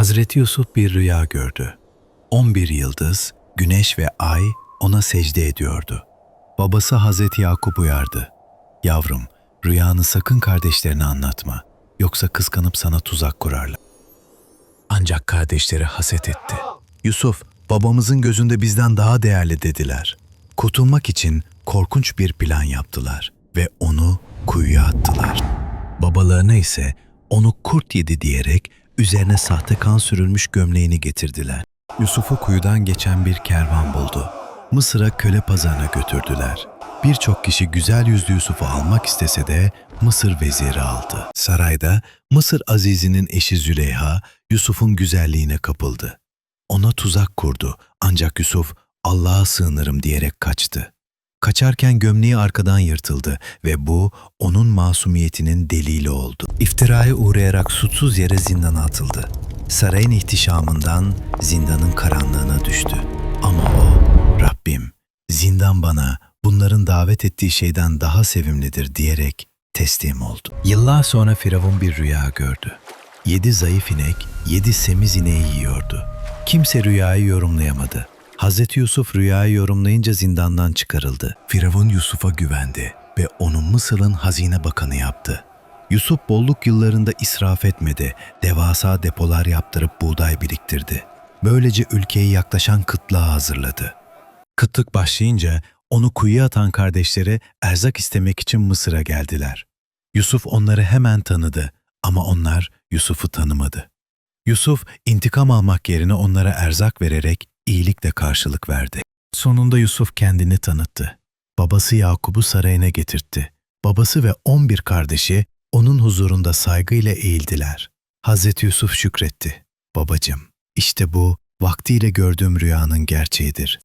Hazreti Yusuf bir rüya gördü. 11 yıldız, güneş ve ay ona secde ediyordu. Babası Hazreti Yakup uyardı. Yavrum, rüyanı sakın kardeşlerine anlatma. Yoksa kıskanıp sana tuzak kurarlar. Ancak kardeşleri haset etti. Yusuf, babamızın gözünde bizden daha değerli dediler. Kurtulmak için korkunç bir plan yaptılar ve onu kuyuya attılar. Babalarına ise onu kurt yedi diyerek üzerine sahte kan sürülmüş gömleğini getirdiler. Yusuf'u kuyudan geçen bir kervan buldu. Mısır'a köle pazarına götürdüler. Birçok kişi güzel yüzlü Yusuf'u almak istese de Mısır veziri aldı. Sarayda Mısır Azizi'nin eşi Züleyha Yusuf'un güzelliğine kapıldı. Ona tuzak kurdu ancak Yusuf Allah'a sığınırım diyerek kaçtı. Kaçarken gömleği arkadan yırtıldı ve bu onun masumiyetinin delili oldu. İftiraya uğrayarak suçsuz yere zindana atıldı. Sarayın ihtişamından zindanın karanlığına düştü. Ama o, Rabbim, zindan bana bunların davet ettiği şeyden daha sevimlidir diyerek teslim oldu. Yıllar sonra Firavun bir rüya gördü. Yedi zayıf inek, yedi semiz ineği yiyordu. Kimse rüyayı yorumlayamadı. Hazreti Yusuf rüyayı yorumlayınca zindandan çıkarıldı. Firavun Yusuf'a güvendi ve onu Mısır'ın hazine bakanı yaptı. Yusuf bolluk yıllarında israf etmedi, devasa depolar yaptırıp buğday biriktirdi. Böylece ülkeyi yaklaşan kıtlığa hazırladı. Kıtlık başlayınca onu kuyuya atan kardeşleri erzak istemek için Mısır'a geldiler. Yusuf onları hemen tanıdı ama onlar Yusuf'u tanımadı. Yusuf intikam almak yerine onlara erzak vererek iyilikle karşılık verdi. Sonunda Yusuf kendini tanıttı. Babası Yakup'u sarayına getirtti. Babası ve on bir kardeşi onun huzurunda saygıyla eğildiler. Hazreti Yusuf şükretti. Babacım, işte bu vaktiyle gördüğüm rüyanın gerçeğidir.